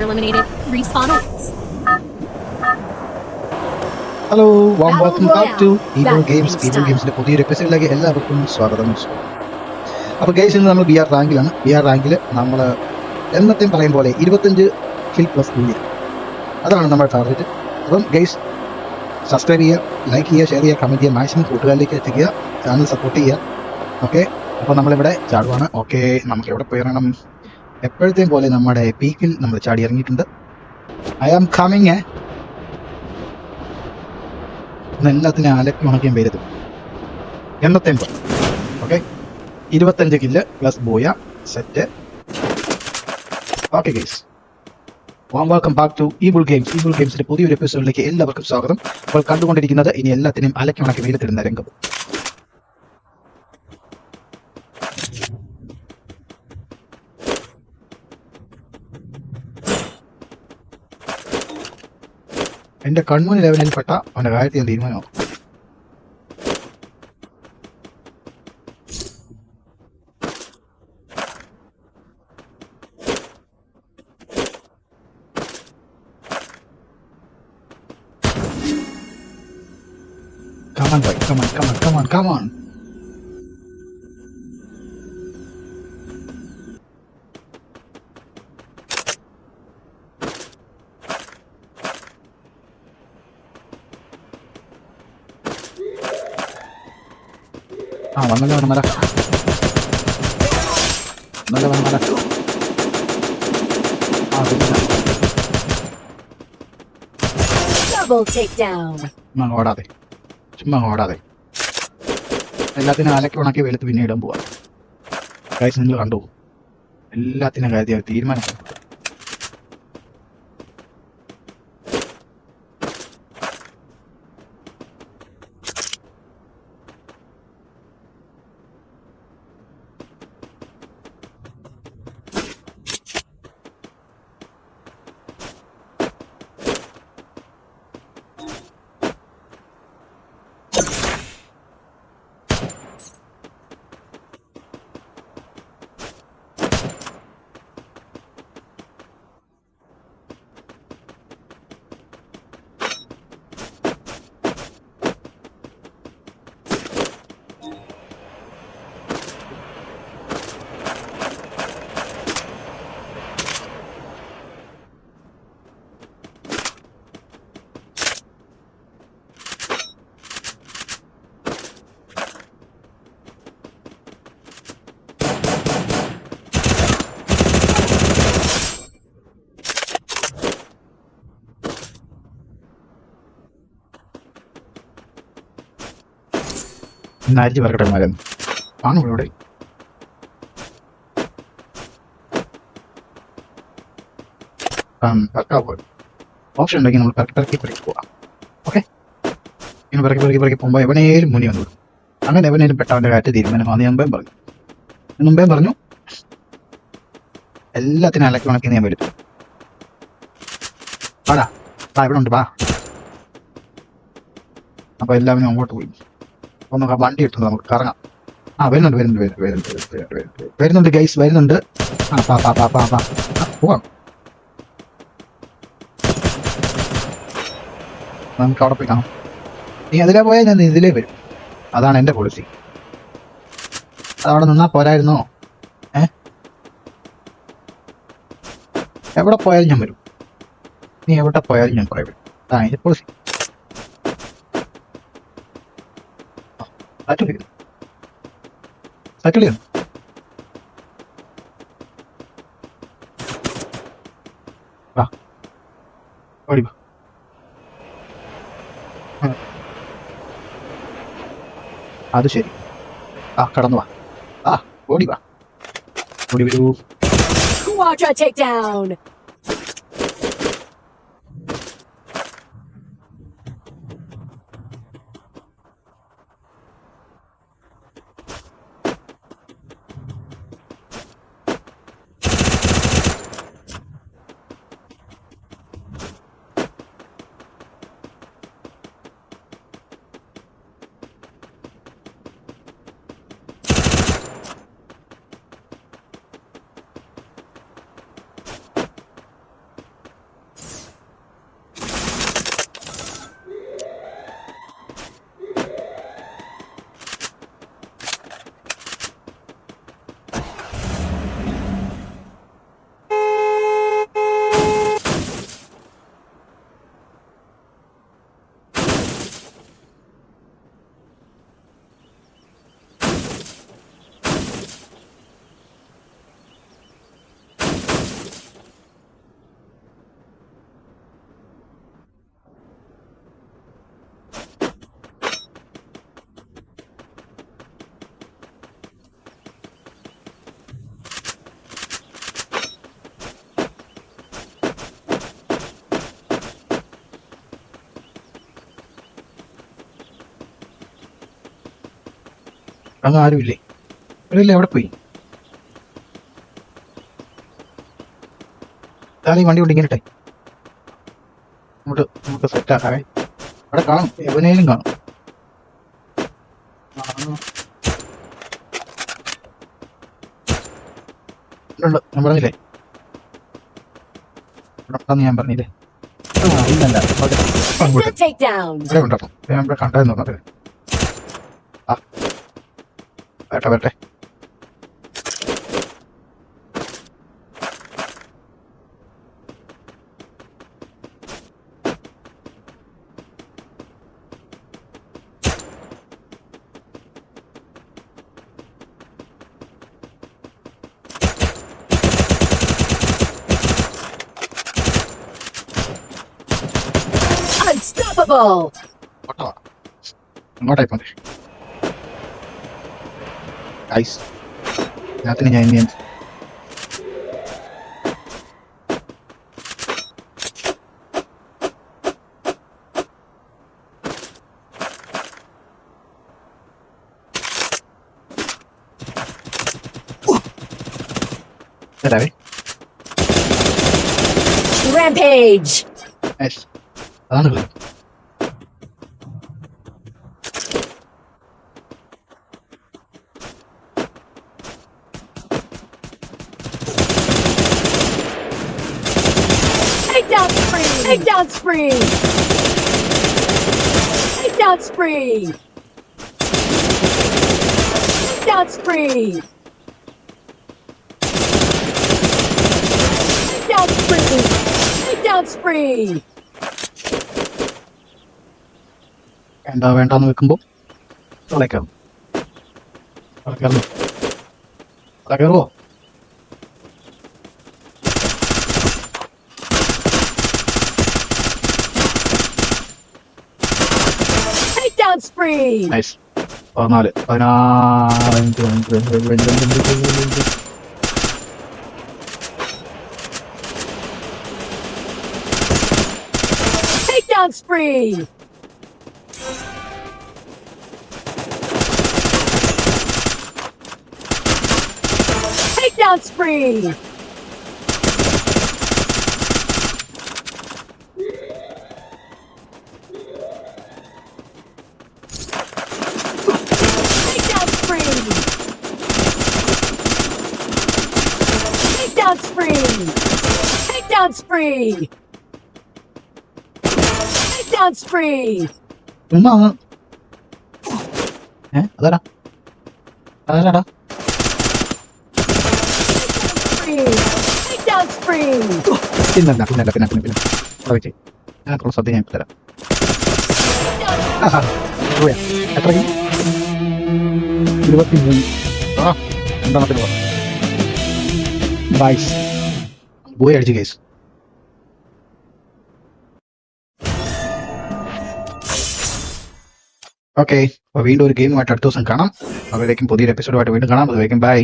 eliminated. Respawn. Hello warm welcome back to even games even ഗെയിംസിന്റെ പുതിയൊരു എപ്പിസോഡിലേക്ക് എല്ലാവർക്കും സ്വാഗതം. അപ്പോൾ ഗെയിംസ് ഇന്ന് നമ്മൾ ബി ആർ റാങ്കിലാണ്. ബി ആർ റാങ്കിൽ നമ്മൾ എന്നത്തെയും പറയും പോലെ ഇരുപത്തഞ്ച് കിൽ പ്ലസ് കൂടി അതാണ് നമ്മുടെ ടാർഗറ്റ് അപ്പം ഗെയ്സ് സബ്സ്ക്രൈബ് ചെയ്യുക ലൈക്ക് ചെയ്യുക ഷെയർ ചെയ്യുക കമന്റ് ചെയ്യുക മാക്സിമം കൂട്ടുകാരിലേക്ക് എത്തിക്കുക ചാനൽ സപ്പോർട്ട് ചെയ്യുക. ഓക്കെ അപ്പോൾ നമ്മളിവിടെ ചാടുവാണ്. ഓക്കെ നമുക്ക് എവിടെ പോയിറങ്ങണം എപ്പോഴത്തെയും പോലെ നമ്മുടെ പീക്കിൽ നമ്മൾ ചാടി ഇറങ്ങിയിട്ടുണ്ട്. ഐ ആം കമ്മിങ് എല്ലാത്തിനും അലക്കി ഉണക്കിയും വരുത്തും എണ്ണത്തെ ഓക്കെ ഇരുപത്തഞ്ച് kill plus booyah set okay guys warm welcome back to ഈബിൾ games ഈബിൾ ഗെയിംസിന്റെ പുതിയൊരു എപ്പിസോഡിലേക്ക് എല്ലാവർക്കും സ്വാഗതം. അപ്പോൾ കണ്ടുകൊണ്ടിരിക്കുന്നത് ഇനി എല്ലാത്തിനും അലക്കി ഉണക്കി വെയിലത്തിടുന്ന രംഗം. എന്റെ കൺമുന്നിൽ ലെവലിൽ പെട്ട അവന്റെ കാര്യത്തിൽ boy. Come on, come on, come on, come on. ആ വന്നല്ലോ വന്നമല വന്നല്ലോ വന്നമല ആ പിന്നെ. Double takedown. ചുമ്മാ ഓടാതെ. ചുമ്മാ ഓടാതെ. എല്ലാത്തിനും അലക്കി ഉണക്കി വെളുത്ത് പിന്നെ ഇടാൻ പോവാ. കാഴ്ച നിങ്ങൾ കണ്ടു? എല്ലാത്തിനും കാര്യം തീരുമാനം ഇന്ന് അരിച്ച് പറക്കട്ടെ മരം ആണോ ഇവിടെ? ഓപ്ഷൻ ഉണ്ടെങ്കിൽ നമ്മൾ പെരക്കി പെരക്കി പെരക്കി പോവാം. ഓക്കെ ഇങ്ങനെ പെരക്കി പെരക്കി പെരക്കി പോകുമ്പോൾ എവനേലും മുന്നിൽ വന്നു അങ്ങനെ എവനേലും പെട്ടവന്റെ കാറ്റ് തീരുമാനമാണെന്ന് ഞാൻ മുമ്പേ പറഞ്ഞു. മുമ്പേ പറഞ്ഞു. എല്ലാത്തിനും അലക്കി ഉണക്കി ഞാൻ വരും വാ ഇവിടെ ഉണ്ട് വാ. അപ്പൊ എല്ലാവരും അങ്ങോട്ട് പോയി. ആ വണ്ടി ഇട്ടു നമുക്ക് കറങ്ങാം. ആ വരുന്നുണ്ട് വരുന്നുണ്ട് വരുന്നുണ്ട് വരുന്നുണ്ട് വരുന്നുണ്ട് ഗൈസ് വരുന്നുണ്ട് ആ പാ പാ പാ പാ പാ. പോവാം. നമുക്ക് അവിടെ പോയി കാണാം. നീ അതിലേ പോയാൽ ഞാൻ ഇതിലേ വരും. അതാണ് എന്റെ പോളിസി അതവിടെ നിന്നാ പോരായിരുന്നോ? ഏ? എവിടെ പോയാലും ഞാൻ വരും. നീ എവിടെ പോയാലും ഞാൻ കുറേ അതാണ് എന്റെ പോളിസി സാറ്റലി സാറ്റലി വാ. ഓടി വാ. അത് ശരി. ആ കടന്നു വാ. ആ ഓടി വാ. ഓടി വരൂ. Take takedown. അങ്ങ് ആരുമില്ലേ എവിടെ പോയി? താലി വണ്ടി കൊണ്ട് ഇങ്ങനെ അങ്ങോട്ട് നമുക്ക് സെറ്റാക്കാവേ അവിടെ കാണും. എവനേലും കാണും. ഞാൻ പറഞ്ഞില്ലേ? ഞാൻ കണ്ടായിരുന്നു പറഞ്ഞത് വരട്ടെ വരട്ടെ Unstoppable! Not I punish. Nice. Natin ganyan yan. Grabe. Rampage! Nice. Ano ba? Takedown spree. Takedown spree. Takedown spree. Takedown spree. Takedown spree. വേണ്ട വേണ്ടാന്ന് വെക്കുമ്പോ കളയ്ക്കാം കളയ്ക്കാറുന്നു കളയ്ക്കാറുവോ Takedown spree. നൈസ് പതിനാല് പതിനാറ് അഞ്ച് അഞ്ച് അഞ്ച് അഞ്ച് അഞ്ച് അഞ്ച് അഞ്ച് അഞ്ച് അഞ്ച്. Takedown spree. Takedown spree. Takedown spree! Takedown spree! ഉമ്മ. ഏ അതാടാ അതാടാ പിന്നല്ല പിന്നല്ല പിന്നെ പിന്നെ പിന്നെ അവിടെ വെച്ച്. അതിനകത്തുള്ള ശ്രദ്ധ ഞാൻ തരാം. എത്ര ഇരുപത്തി മൂന്ന് ആ രണ്ടെണ്ണത്തിൽ പോവാം ബൈസ് പോയി അടിച്ച് കേസ്. ഓക്കെ അപ്പോൾ വീണ്ടും ഒരു ഗെയിമുമായിട്ട് അടുത്ത ദിവസം കാണാം. അപ്പോഴേക്കും പുതിയൊരു എപ്പിസോഡുമായിട്ട് വീണ്ടും കാണാം. അതുവരേക്കും ബൈ